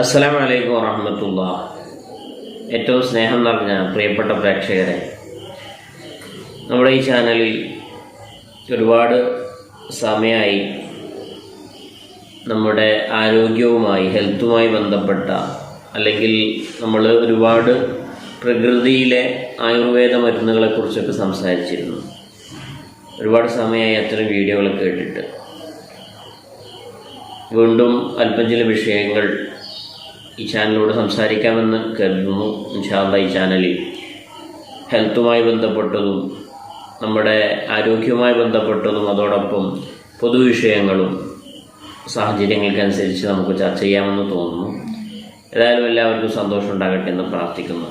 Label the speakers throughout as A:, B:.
A: അസ്സലാം വലൈക്കും വറഹമത്തുള്ള. ഏറ്റവും സ്നേഹം നിറഞ്ഞ പ്രിയപ്പെട്ട പ്രേക്ഷകരെ നമ്മുടെ ഈ ചാനലിൽ ഒരുപാട് സമയമായി നമ്മുടെ ആരോഗ്യവുമായി ഹെൽത്തുമായി ബന്ധപ്പെട്ട അല്ലെങ്കിൽ നമ്മൾ ഒരുപാട് പ്രകൃതിയിലെ ആയുർവേദ മരുന്നുകളെക്കുറിച്ചൊക്കെ സംസാരിച്ചിരുന്നു. ഒരുപാട് സമയമായി അത്തരം വീഡിയോകൾ കേട്ടിട്ട്. വീണ്ടും അല്പം ചില വിഷയങ്ങൾ ഈ ചാനലിലൂടെ സംസാരിക്കാമെന്ന് കരുതുന്നു. ഇൻഷാല്ല ഈ ചാനലിൽ ഹെൽത്തുമായി ബന്ധപ്പെട്ടതും നമ്മുടെ ആരോഗ്യവുമായി ബന്ധപ്പെട്ടതും അതോടൊപ്പം പൊതുവിഷയങ്ങളും സാഹചര്യങ്ങൾക്കനുസരിച്ച് നമുക്ക് ചർച്ച ചെയ്യാമെന്ന് തോന്നുന്നു. ഏതായാലും എല്ലാവർക്കും സന്തോഷം ഉണ്ടാകട്ടെ എന്ന് പ്രാർത്ഥിക്കുന്നു.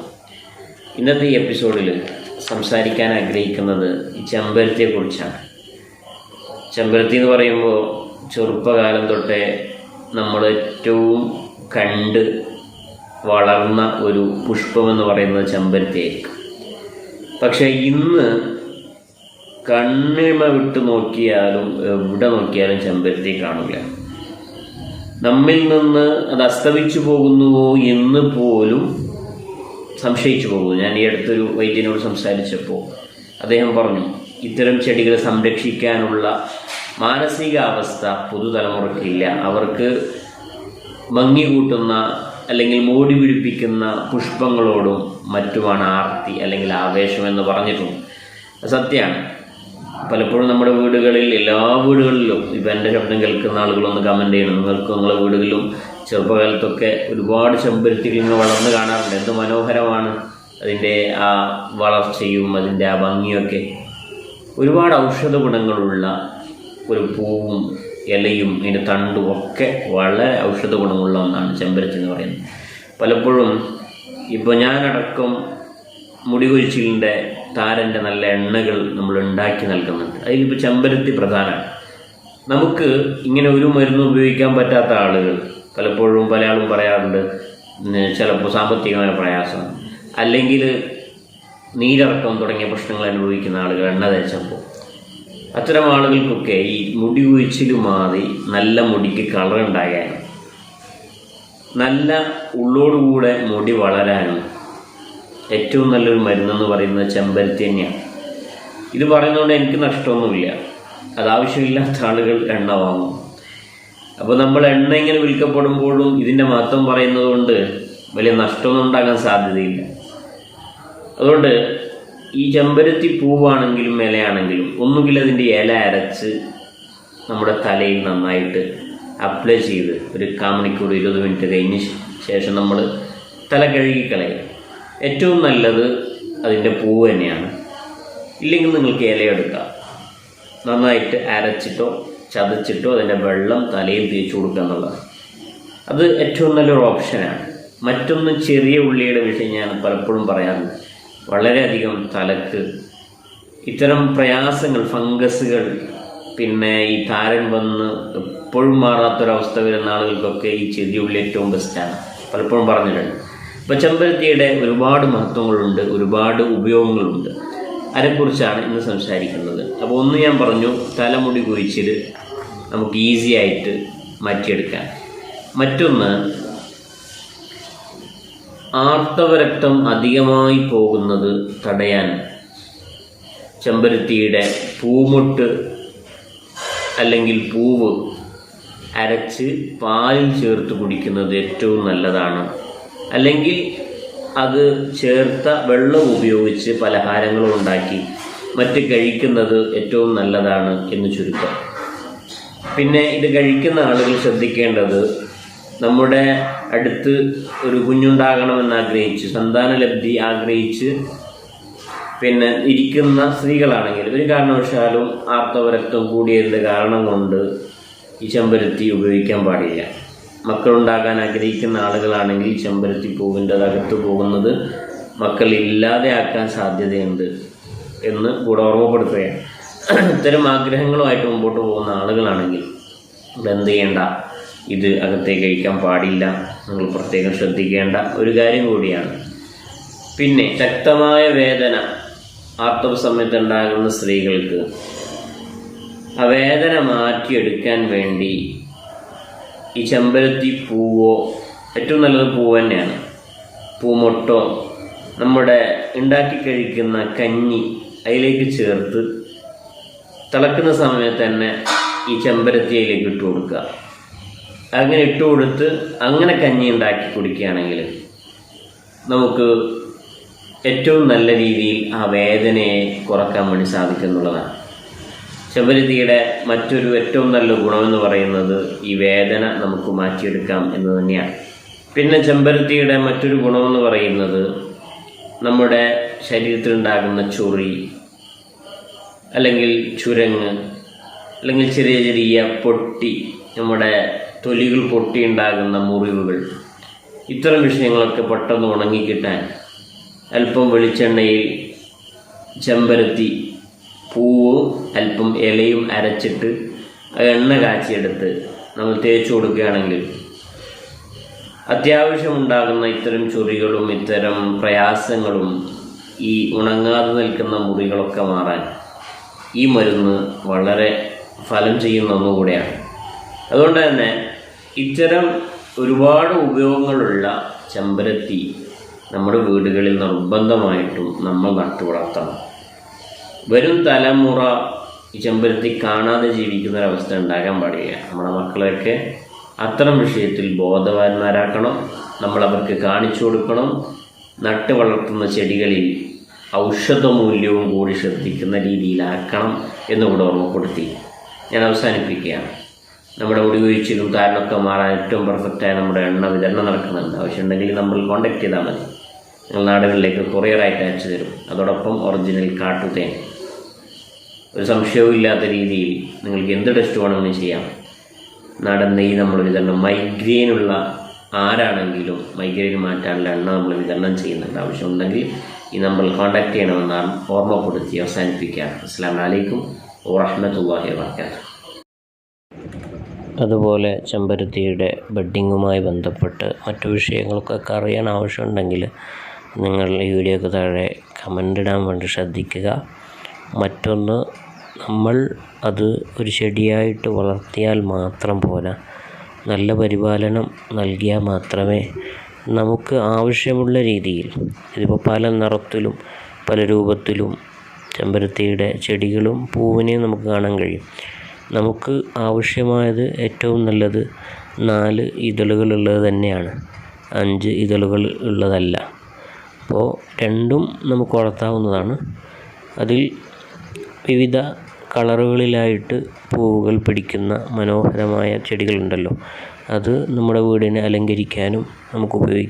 A: ഇന്നത്തെ ഈ എപ്പിസോഡിൽ സംസാരിക്കാൻ ആഗ്രഹിക്കുന്നത് ഈ ചെമ്പരത്തിയെക്കുറിച്ചാണ്. ചെമ്പരത്തി എന്ന് പറയുമ്പോൾ ചെറുപ്പകാലം തൊട്ടേ നമ്മൾ ഏറ്റവും കണ്ട് വളർന്ന ഒരു പുഷ്പമെന്ന് പറയുന്നത് ചെമ്പരത്തിയായിരിക്കും. പക്ഷേ ഇന്ന് കണ്ണിമ വിട്ട് നോക്കിയാലും എവിടെ നോക്കിയാലും ചെമ്പരത്തി കാണില്ല നമ്മിൽ നിന്ന് അത് അസ്തമിച്ചു പോകുന്നുവോ എന്ന് പോലും സംശയിച്ചു പോകുന്നു. ഞാൻ ഈ അടുത്തൊരു വൈദ്യനോട് സംസാരിച്ചപ്പോൾ അദ്ദേഹം പറഞ്ഞു ഇത്തരം ചെടികളെ സംരക്ഷിക്കാനുള്ള മാനസികാവസ്ഥ പുതുതലമുറക്കില്ല അവർക്ക് ഭംഗി കൂട്ടുന്ന അല്ലെങ്കിൽ മോടി പിടിപ്പിക്കുന്ന പുഷ്പങ്ങളോടും മറ്റുമാണ് ആർത്തി അല്ലെങ്കിൽ ആവേശം എന്ന് പറഞ്ഞിട്ടുണ്ട്. സത്യമാണ്. പലപ്പോഴും നമ്മുടെ വീടുകളിൽ എല്ലാ വീടുകളിലും ഇപ്പം എന്റെ ശബ്ദം കേൾക്കുന്ന ആളുകളൊന്ന് കമന്റ് ചെയ്യണം. നിങ്ങൾക്ക് നിങ്ങളുടെ വീടുകളിലും ചെറുപ്പകാലത്തൊക്കെ ഒരുപാട് ചെമ്പരത്തികൾ ഇങ്ങനെ വളർന്ന് കാണാറുണ്ട്. എന്ത് മനോഹരമാണ് അതിന്റെ ആ വളർച്ചയും അതിന്റെ ആ ഭംഗിയൊക്കെ. ഒരുപാട് ഔഷധ ഗുണങ്ങളുള്ള ഒരു പൂവും ഇലയും ഇതിന്റെ തണ്ടും ഒക്കെ വളരെ ഔഷധ ഗുണമുള്ള ഒന്നാണ് ചെമ്പരത്തി എന്ന് പറയുന്നത്. പലപ്പോഴും ഇപ്പോൾ ഞാനടക്കം മുടി കൊഴിച്ചിലിന്റെ താരന്റെ നല്ല എണ്ണകൾ നമ്മൾ ഉണ്ടാക്കി നൽകുന്നുണ്ട്. അതിലിപ്പോൾ ചെമ്പരത്തി പ്രധാനമാണ്. നമുക്ക് ഇങ്ങനെ ഒരു മരുന്ന് ഉപയോഗിക്കാൻ പറ്റാത്ത ആളുകൾ പലപ്പോഴും പല ആളും പറയാറുണ്ട് ചിലപ്പോൾ സാമ്പത്തികമായ പ്രയാസം അല്ലെങ്കിൽ നീരടക്കം തുടങ്ങിയ പ്രശ്നങ്ങൾ അനുഭവിക്കുന്ന ആളുകൾ എണ്ണ തേച്ചപ്പോൾ അത്തരം ആളുകൾക്കൊക്കെ ഈ മുടി ഒഴിച്ചിൽ മാറി നല്ല മുടിക്ക് കളർ ഉണ്ടാകാനും നല്ല ഉള്ളോടുകൂടെ മുടി വളരാനും ഏറ്റവും നല്ലൊരു മരുന്നെന്ന് പറയുന്നത് ചെമ്പരത്തി തന്നെയാണ്. ഇത് പറയുന്നതുകൊണ്ട് എനിക്ക് നഷ്ടമൊന്നുമില്ല. അത് ആവശ്യമില്ലാത്ത ആളുകൾ എണ്ണ വാങ്ങും. അപ്പോൾ നമ്മൾ എണ്ണ ഇങ്ങനെ വിൽക്കപ്പെടുമ്പോഴും ഇതിന്റെ മഹത്വം പറയുന്നത് കൊണ്ട് വലിയ നഷ്ടമൊന്നും ഉണ്ടാകാൻ സാധ്യതയില്ല. അതുകൊണ്ട് ഈ ചെമ്പരത്തി പൂവാണെങ്കിലും ഇലയാണെങ്കിലും ഒന്നുകിൽ അതിന്റെ ഇല അരച്ച് നമ്മുടെ തലയിൽ നന്നായിട്ട് അപ്ലൈ ചെയ്ത് ഒരു കാമണിക്കൂർ ഇരുപത് മിനിറ്റ് കഴിഞ്ഞ് ശേഷം നമ്മൾ തല കഴുകിക്കളയും ഏറ്റവും നല്ലത് അതിന്റെ പൂവ് തന്നെയാണ്. ഇല്ലെങ്കിൽ നിങ്ങൾക്ക് ഇലയെടുക്കാം. നന്നായിട്ട് അരച്ചിട്ടോ ചതച്ചിട്ടോ അതിന്റെ വെള്ളം തലയിൽ തേച്ച് കൊടുക്കുക എന്നുള്ളത് അത് ഏറ്റവും നല്ലൊരു ഓപ്ഷനാണ് മറ്റൊന്ന് ചെറിയ ഉള്ളിയുടെ വിഷയം ഞാൻ പലപ്പോഴും പറയാറുണ്ട്. വളരെയധികം തലക്ക്. ഇത്തരം പ്രയാസങ്ങൾ ഫംഗസുകൾ പിന്നെ ഈ താരൻ വന്ന് എപ്പോഴും മാറാത്തൊരവസ്ഥ വരുന്ന ആളുകൾക്കൊക്കെ ഈ ചെടിയുള്ള ഏറ്റവും ബെസ്റ്റാണ് പലപ്പോഴും പറഞ്ഞിട്ടുണ്ട്. ഇപ്പോൾ ചെമ്പരത്തിയുടെ ഒരുപാട് മഹത്വങ്ങളുണ്ട് ഒരുപാട് ഉപയോഗങ്ങളുണ്ട്. അതിനെക്കുറിച്ചാണ് ഇന്ന് സംസാരിക്കുന്നത്. അപ്പോൾ ഒന്ന് ഞാൻ പറഞ്ഞു തലമുടി കുഴിച്ചിൽ നമുക്ക് ഈസി ആയിട്ട് മാറ്റിയെടുക്കാം. മറ്റൊന്ന് ആർത്തവരക്തം അധികമായി പോകുന്നത് തടയാൻ ചെമ്പരത്തിയുടെ പൂമുട്ട് അല്ലെങ്കിൽ പൂവ് അരച്ച് പാലിൽ ചേർത്ത് കുടിക്കുന്നത് ഏറ്റവും നല്ലതാണ്. അല്ലെങ്കിൽ അത് ചേർത്ത വെള്ളം ഉപയോഗിച്ച് പലഹാരങ്ങളും ഉണ്ടാക്കി മറ്റ് കഴിക്കുന്നത് ഏറ്റവും നല്ലതാണ് എന്ന് ചുരുക്കം. പിന്നെ ഇത് കഴിക്കുന്ന ആളുകൾ ശ്രദ്ധിക്കേണ്ടത് നമ്മുടെ അടുത്ത് ഒരു കുഞ്ഞുണ്ടാകണമെന്ന് ആഗ്രഹിച്ച് സന്താനലബ്ധി ആഗ്രഹിച്ച് പിന്നെ ഇരിക്കുന്ന സ്ത്രീകളാണെങ്കിൽ ഒരു കാരണവശാലും ആർത്തവരക്തം കൂടിയതിന്റെ കാരണം കൊണ്ട് ഈ ചെമ്പരത്തി ഉപയോഗിക്കാൻ പാടില്ല. മക്കളുണ്ടാകാൻ ആഗ്രഹിക്കുന്ന ആളുകളാണെങ്കിൽ ചെമ്പരത്തി പൂവിന്റെ അകത്ത് പോകുന്നത് മക്കൾ ഇല്ലാതെ ആക്കാൻ സാധ്യതയുണ്ട് എന്ന് കൂടെ ഓർമ്മപ്പെടുത്തുകയാണ്. ഇത്തരം ആഗ്രഹങ്ങളുമായിട്ട് മുമ്പോട്ട് പോകുന്ന ആളുകളാണെങ്കിൽ എന്ത് ചെയ്യേണ്ട? ഇത് അകത്തേക്ക് കഴിക്കാൻ പാടില്ല. നിങ്ങൾ പ്രത്യേകം ശ്രദ്ധിക്കേണ്ട ഒരു കാര്യം കൂടിയാണ്. പിന്നെ ശക്തമായ വേദന ആർത്തവ സമയത്ത് ഉണ്ടാകുന്ന സ്ത്രീകൾക്ക്. ആ വേദന മാറ്റിയെടുക്കാൻ വേണ്ടി ഈ ചെമ്പരത്തി പൂവോ ഏറ്റവും നല്ലത് പൂവ് തന്നെയാണ്. പൂമൊട്ടോ നമ്മുടെ ഉണ്ടാക്കി കഴിക്കുന്ന കഞ്ഞി അതിലേക്ക് ചേർത്ത് തിളക്കുന്ന സമയത്ത് തന്നെ ഈ ചെമ്പരത്തി അതിലേക്ക് ഇട്ട് കൊടുക്കുക. അങ്ങനെ ഇട്ട് കൊടുത്ത് അങ്ങനെ കഞ്ഞി ഉണ്ടാക്കി കുടിക്കുകയാണെങ്കിൽ നമുക്ക് ഏറ്റവും നല്ല രീതിയിൽ ആ വേദനയെ കുറയ്ക്കാൻ വേണ്ടി സാധിക്കുന്നുള്ളതാണ്. ശബരിതിയുടെ മറ്റൊരു ഏറ്റവും നല്ല ഗുണമെന്ന് പറയുന്നത് ഈ വേദന നമുക്ക് മാറ്റിയെടുക്കാം എന്ന് തന്നെയാണ്. പിന്നെ ചെമ്പരത്തിയുടെ മറ്റൊരു ഗുണമെന്ന് പറയുന്നത് നമ്മുടെ ശരീരത്തിലുണ്ടാകുന്ന ചൊറി അല്ലെങ്കിൽ ചുരങ്ങ് അല്ലെങ്കിൽ ചെറിയ ചെറിയ പൊട്ടി നമ്മുടെ തൊലികൾ പൊട്ടിയുണ്ടാകുന്ന മുറിവുകൾ. ഇത്തരം വിഷയങ്ങളൊക്കെ പെട്ടെന്ന് ഉണങ്ങിക്കിട്ടാൻ അല്പം വെളിച്ചെണ്ണയിൽ ചെമ്പരത്തി പൂവ് അല്പം ഇലയും അരച്ചിട്ട് എണ്ണ കാച്ചിയെടുത്ത് നമ്മൾ തേച്ചു കൊടുക്കുകയാണെങ്കിൽ അത്യാവശ്യമുണ്ടാകുന്ന ഇത്തരം ചൊറികളും ഇത്തരം പ്രയാസങ്ങളും ഈ ഉണങ്ങാതെ നിൽക്കുന്ന മുറികളൊക്കെ മാറാൻ ഈ മരുന്ന് വളരെ ഫലം ചെയ്യുന്ന ഒന്നുകൂടെയാണ്. അതുകൊണ്ട് തന്നെ ഇത്തരം ഒരുപാട് ഉപയോഗങ്ങളുള്ള ചെമ്പരത്തി നമ്മുടെ വീടുകളിൽ നിർബന്ധമായിട്ടും നമ്മൾ നട്ടു വളർത്തണം വരും തലമുറ ഈ ചെമ്പരത്തി കാണാതെ ജീവിക്കുന്ന ഒരവസ്ഥ ഉണ്ടാകാൻ പാടില്ല. നമ്മുടെ മക്കളെയൊക്കെ അത്തരം വിഷയത്തിൽ ബോധവാന്മാരാക്കണം. നമ്മൾ അവർക്ക് കാണിച്ചു കൊടുക്കണം. നട്ട് വളർത്തുന്ന ചെടികളിൽ ഔഷധമൂല്യവും കൂടി ശ്രദ്ധിക്കുന്ന രീതിയിലാക്കണം എന്നുകൂടെ ഓർമ്മപ്പെടുത്തി ഞാൻ അവസാനിപ്പിക്കുകയാണ്. നമ്മുടെ മുടി വീഴ്ചയിലും കാരണമൊക്കെ മാറാൻ ഏറ്റവും പെർഫെക്റ്റായ നമ്മുടെ എണ്ണ വിതരണം നടക്കുന്നുണ്ട്. ആവശ്യമുണ്ടെങ്കിൽ നമ്മൾ കോൺടാക്ട് ചെയ്താൽ മതി. നിങ്ങൾ നാടുകളിലേക്ക് കൊറിയറായിട്ട് അയച്ചു തരും. അതോടൊപ്പം ഒറിജിനൽ കാട്ടുതേൻ ഒരു സംശയവും ഇല്ലാത്ത രീതിയിൽ നിങ്ങൾക്ക് എന്ത് ടെസ്റ്റ് വേണമെങ്കിലും ചെയ്യാം. നാടൻ നെയ്യ് നമ്മൾ വിതരണം. മൈഗ്രെയിനുള്ള ആരാണെങ്കിലും മൈഗ്രെയിൻ മാറ്റാനുള്ള എണ്ണ നമ്മൾ വിതരണം ചെയ്യുന്നുണ്ട്. ആവശ്യമുണ്ടെങ്കിൽ ഈ നമ്മൾ കോൺടാക്ട് ചെയ്യണമെന്നാണ് ഓർമ്മപ്പെടുത്തി അവസാനിപ്പിക്കുക. അസ്സാം വലൈക്കും വാഹമത്തല്ലാഹി വാബർക്കാത്തു
B: അതുപോലെ ചെമ്പരത്തിയുടെ ബഡ്ഡിങ്ങുമായി ബന്ധപ്പെട്ട് മറ്റു വിഷയങ്ങൾക്കൊക്കെ അറിയാൻ ആവശ്യമുണ്ടെങ്കിൽ നിങ്ങൾ ഈ വീഡിയോയ്ക്ക് താഴെ കമന്റ് ഇടാൻ വേണ്ടി ശ്രദ്ധിക്കുക. മറ്റൊന്ന് നമ്മൾ അത് ഒരു ചെടിയായിട്ട് വളർത്തിയാൽ മാത്രം പോരാ. നല്ല പരിപാലനം നൽകിയാൽ മാത്രമേ നമുക്ക് ആവശ്യമുള്ള രീതിയിൽ ഇതിപ്പോൾ പല നിറത്തിലും പല രൂപത്തിലും ചെമ്പരത്തിയുടെ ചെടികളും പൂവിനെയും നമുക്ക് കാണാൻ കഴിയും. നമുക്ക് ആവശ്യമായത് ഏറ്റവും നല്ലത് നാല് ഇതളുകളുള്ളത് തന്നെയാണ്. അഞ്ച് ഇതളുകൾ ഉള്ളതല്ല. അപ്പോൾ രണ്ടും നമുക്ക് വളർത്താവുന്നതാണ്. അതിൽ വിവിധ കളറുകളിലായിട്ട് പൂവുകൾ പിടിക്കുന്ന മനോഹരമായ ചെടികളുണ്ടല്ലോ. അത് നമ്മുടെ വീടിനെ അലങ്കരിക്കാനും നമുക്ക് ഉപയോഗിക്കാം.